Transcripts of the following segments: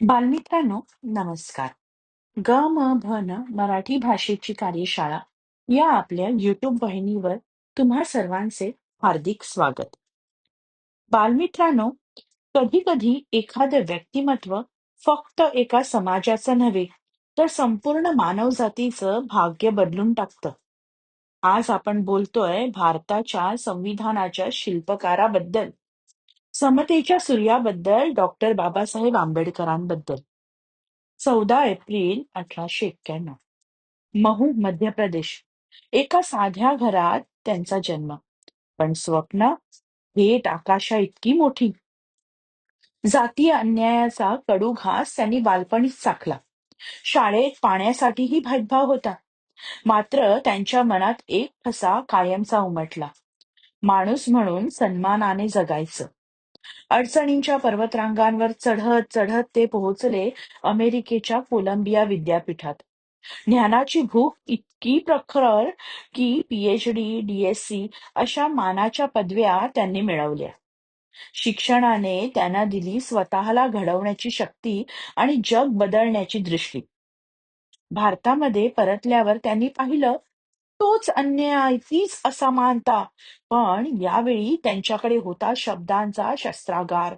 बालमित्रांनो नमस्कार. ग म भ न मराठी भाषेची कार्यशाळा या आपल्या युट्यूब वाहिनीवर तुम्हा सर्वांचे हार्दिक स्वागत. बालमित्रांनो कधी कधी एखादं व्यक्तिमत्व फक्त एका समाजाचं नव्हे तर संपूर्ण मानवजातीचं भाग्य बदलून टाकतं. आज आपण बोलतोय भारताच्या संविधानाच्या शिल्पकाराबद्दल. समतेच्या सूर्याबद्दल डॉक्टर बाबासाहेब आंबेडकरांबद्दल. चौदा एप्रिल अठराशे एक्क्याण्णव. महू मध्य प्रदेश. एका साध्या घरात त्यांचा जन्म. पण स्वप्न थेट आकाशा इतकी मोठी. जातीय अन्यायाचा कडू घास त्यांनी बालपणीच चाखला. शाळेत पाण्यासाठीही भेदभाव होता. मात्र त्यांच्या मनात एक ठसा कायमचा उमटला. माणूस म्हणून सन्मानाने जगायचं. अडचणींच्या पर्वतरांगांवर चढत चढत ते पोहोचले अमेरिकेच्या कोलंबिया विद्यापीठात. ज्ञानाची भूक इतकी प्रखर की पीएचडी डीएससी अशा मानाच्या पदव्या त्यांनी मिळवल्या. शिक्षणाने त्यांना दिली स्वतःला घडवण्याची शक्ती आणि जग बदलण्याची दृष्टी. भारतामध्ये परतल्यावर त्यांनी पाहिलं तोच अन्याय तीच असमानता. पण यावेळी त्यांच्याकडे होता शब्दांचा शस्त्रागार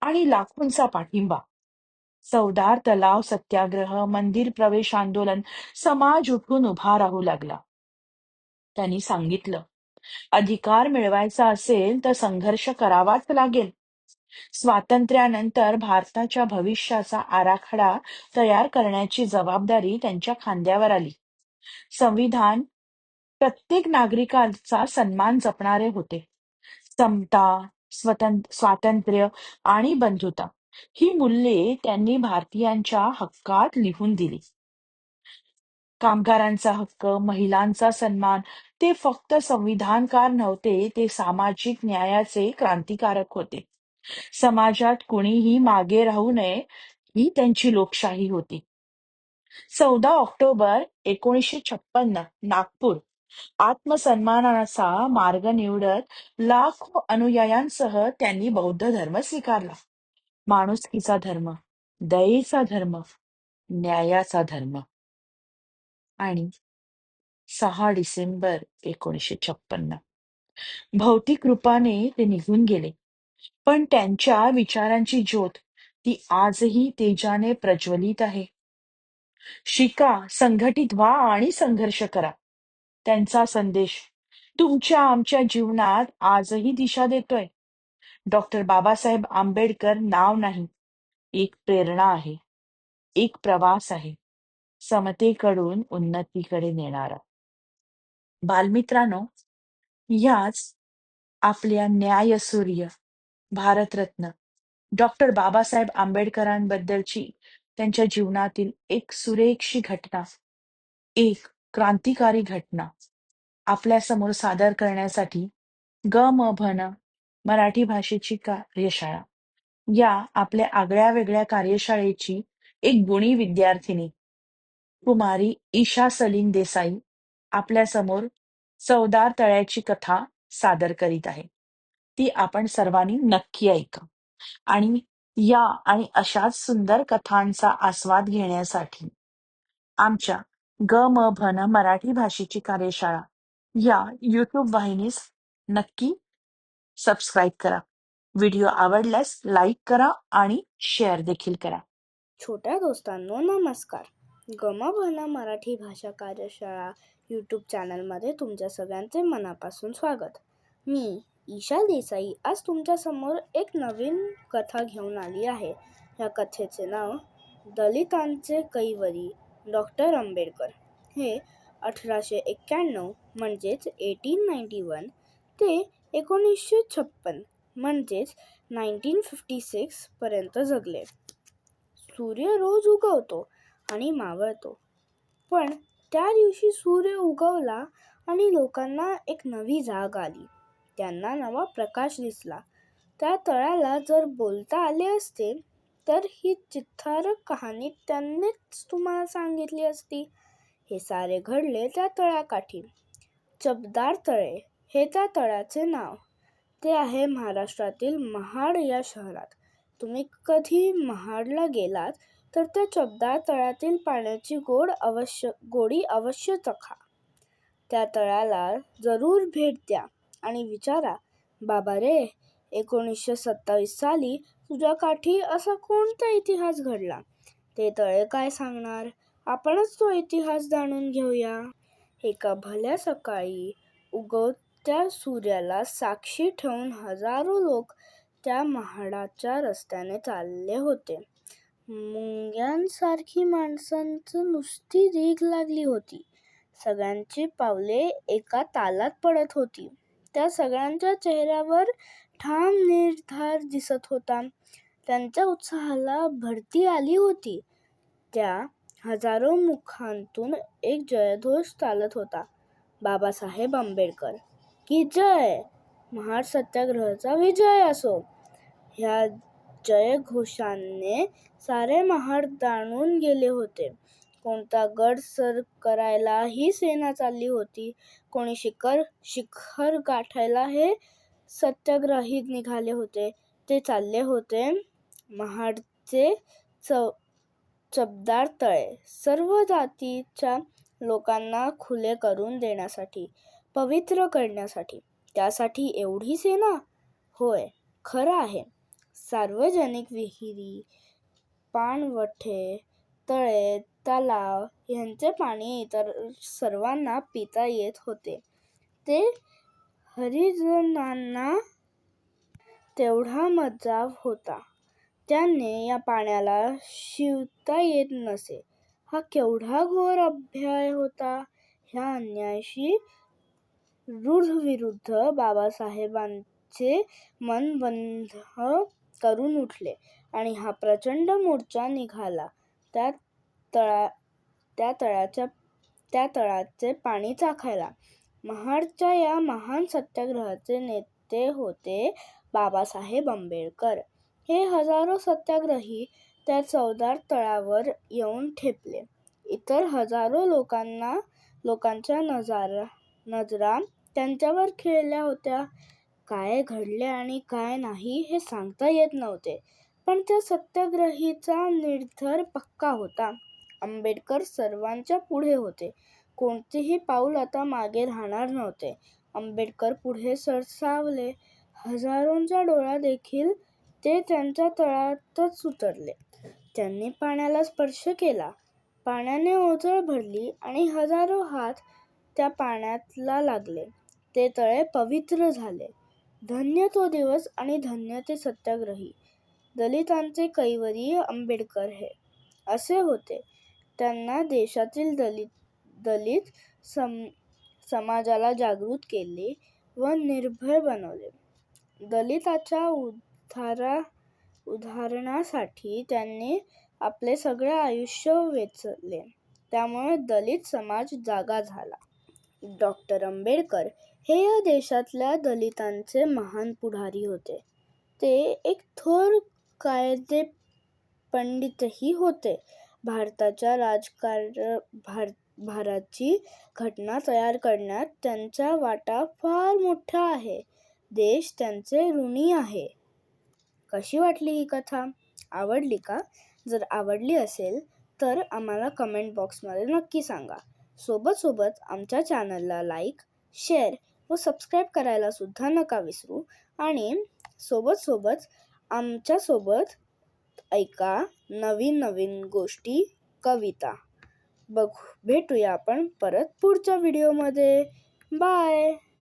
आणि लाखोंचा पाठिंबा. चौदार तलाव सत्याग्रह मंदिर प्रवेश आंदोलन समाज उठून उभा राहू लागला. त्यांनी सांगितलं अधिकार मिळवायचा असेल तर संघर्ष करावाच लागेल. स्वातंत्र्यानंतर भारताच्या भविष्याचा आराखडा तयार करण्याची जबाबदारी त्यांच्या खांद्यावर आली. संविधान प्रत्येक नागरिकाचा सन्मान जपणारे होते. समता स्वतंत्र स्वातंत्र्य आणि बंधुता ही मूल्ये त्यांनी भारतीयांच्या हक्कात लिहून दिली. कामगारांचा हक्क महिलांचा सन्मान ते फक्त संविधानकार नव्हते ते सामाजिक न्यायाचे क्रांतिकारक होते. समाजात कुणीही मागे राहू नये ही त्यांची लोकशाही होती. चौदा ऑक्टोबर एकोणीसशे छप्पन्न नागपूर आत्मसन्मानाचा मार्ग निवडत लाखो अनुयायांसह त्यांनी बौद्ध धर्म स्वीकारला. माणुसकीचा धर्म दयेचा धर्म न्यायाचा धर्म. आणि सहा डिसेंबर एकोणीसशे छप्पन्न. भौतिक रूपाने ते निघून गेले. पण त्यांच्या विचारांची ज्योत ती आजही तेजाने प्रज्वलित आहे. शिका संघटित व्हा आणि संघर्ष करा. त्यांचा संदेश. तुमच्या आमच्या जीवनात आजही दिशा देतोय. डॉक्टर बाबासाहेब आंबेडकर नाव नाही एक प्रेरणा आहे एक प्रवास आहे. समतेकडून उन्नतीकडे नेणारा. बालमित्रांनो याच आपल्या न्यायसूर्य भारतरत्न डॉक्टर बाबासाहेब आंबेडकरांबद्दलची त्यांच्या जीवनातील एक सुरेखशी घटना एक क्रांतिकारी घटना आपल्यासमोर सादर करण्यासाठी ग म भन मराठी भाषेची कार्यशाळा. या आपल्या आगळ्या वेगळ्या कार्यशाळेची एक गुणी विद्यार्थिनी कुमारी ईशा सलीम देसाई आपल्यासमोर चवदार तळ्याची कथा सादर करीत आहे. ती आपण सर्वांनी नक्की ऐका. आणि या आणि अशाच सुंदर कथांचा आस्वाद घेण्यासाठी आमच्या ग म भन मराठी भाषेची कार्यशाळा. या यूट्यूब वाहिनीस नक्की सबस्क्राईब करा. व्हिडिओ आवडल्यास लाईक करा आणि शेअर देखील करा. छोट्या दोस्तांनो नमस्कार. गमभना मराठी भाषा कार्यशाळा यूट्यूब चॅनलमध्ये तुमच्या सगळ्यांचे मनापासून स्वागत. मी ईशा देसाई आज तुमच्यासमोर एक नवीन कथा घेऊन आली आहे. या कथेचे नाव दलितांचे कैवरी डॉक्टर आंबेडकर. हे अठराशे एक्क्याण्णव म्हणजेच एटीन नाईन्टी वन ते एकोणीसशे छप्पन म्हणजेच नाईन्टीन फिफ्टी सिक्सपर्यंत जगले. सूर्य रोज उगवतो आणि मावळतो. पण त्या दिवशी सूर्य उगवला आणि लोकांना एक नवी जाग आली. त्यांना नवा प्रकाश दिसला. त्या तळाला जर बोलता आले असते तर ही चित्थारक कहाणी त्यांनीच तुम्हाला सांगितली असती. हे सारे घडले त्या तळ्याकाठी चबदार तळे हे त्या तळ्याचे नाव. ते आहे महाराष्ट्रातील महाड या शहरात. तुम्ही कधी महाडला गेलात तर त्या चपदार तळ्यातील पाण्याची गोड अवश्य गोडी अवश्य चखा. त्या तळ्याला जरूर भेट द्या आणि विचारा बाबा रे एकोणीसशे सत्तावीस साली तुझ्या काठी असा कोणता इतिहास घडला? ते तळे काय सांगणार? आपणच तो इतिहास जाणून घेऊया. एका भल्या सकाळी उगवत्या सूर्याला साक्षी ठेवून हजारो लोक त्या महाडाच्या रस्त्याने चालले होते. मुंग्यांसारखी माणसांचं नुसती रीग लागली होती. सगळ्यांची पावले एका तालात पडत होती. त्या सगळ्यांच्या चेहऱ्यावर ठाम निर्धार दिसत होता. त्यांच्या उत्साहाला भरती आली होती. त्या हजारो मुखांतून एक जयघोष चालत होता. बाबासाहेब आंबेडकर की जय? महार सत्याग्रहाचा विजय असो. ह्या जयघोषाने सारे महाड दाणून गेले होते. कोणता गड सर करायला ही सेना चालली होती? कोणी शिखर शिखर गाठायला हे सत्याग्रही निघाले होते. ते चालले होते महाडचे चव चबदार तळे. सर्व जातीच्या लोकांना खुले करून देण्यासाठी पवित्र करण्यासाठी. त्यासाठी एवढी सेना? होय खरं आहे. सार्वजनिक विहिरी पाणवठे तळे तलाव यांचे पाणी इतर सर्वांना पिता येत होते. ते हरिजनांना तेवढा मजाव होता. त्यांना या पाण्याला शिवता येत नसे. हा केवढा घोर अभ्याय होता. ह्या अन्यायाशी रूढविरुद्ध बाबासाहेबांचे मन बंध करून उठले आणि हा प्रचंड मोर्चा निघाला. त्या तळा त्या तळाच्या त्या तळ्याचे पाणी चाखायला. महाडच्या या महान सत्याग्रहाचे नेते होते बाबासाहेब आंबेडकर. हे हजारो सत्याग्रही त्या चवदार तळावर येऊन ठेपले. इतर हजारो लोकांना लोकांच्या नजारा नजरा त्यांच्यावर खेळल्या होत्या. काय घडले आणि काय नाही हे सांगता येत नव्हते पण त्या सत्याग्रहीचा निर्धर पक्का होता. आंबेडकर सर्वांच्या पुढे होते. कोणतेही पाऊल आता मागे राहणार नव्हते. आंबेडकर पुढे सरसावले. हजारोंच्या डोळा देखील ते त्यांच्या तळातच उतरले. त्यांनी पाण्याला स्पर्श केला. पाण्याने ओझळ भरली आणि हजारो हात त्या पाण्यातला लागले. ते तळे पवित्र झाले. धन्य तो दिवस आणि धन्य ते सत्याग्रही. दलितांचे कैवरी आंबेडकर हे. असे होते. त्यांना देशातील दलित दलित सम समाजाला जागृत केले व निर्भय बनवले. दलिताच्या उद्धारा उदाहरणासाठी त्यांनी आपले सगळे आयुष्य वेचले. त्यामुळे दलित समाज जागा झाला. डॉक्टर आंबेडकर हे या देशातल्या दलितांचे महान पुढारी होते. ते एक थोर कायदे पंडितही होते. भारताच्या राजकार भार भाराची घटना तयार करण्यात त्यांचा वाटा फार मोठा आहे. देश त्यांचे ऋणी आहे. कशी वाटली ही कथा? आवडली का? जर आवडली असेल तर आम्हाला कमेंट बॉक्समध्ये नक्की सांगा. सोबत सोबत आमच्या चॅनलला लाईक शेअर व सबस्क्राईब करायला सुद्धा नका विसरू. आणि सोबत सोबत आमच्यासोबत ऐका नवीन नवीन गोष्टी कविता. बघू भेटूया आपण परत पुढच्या व्हिडिओमध्ये बाय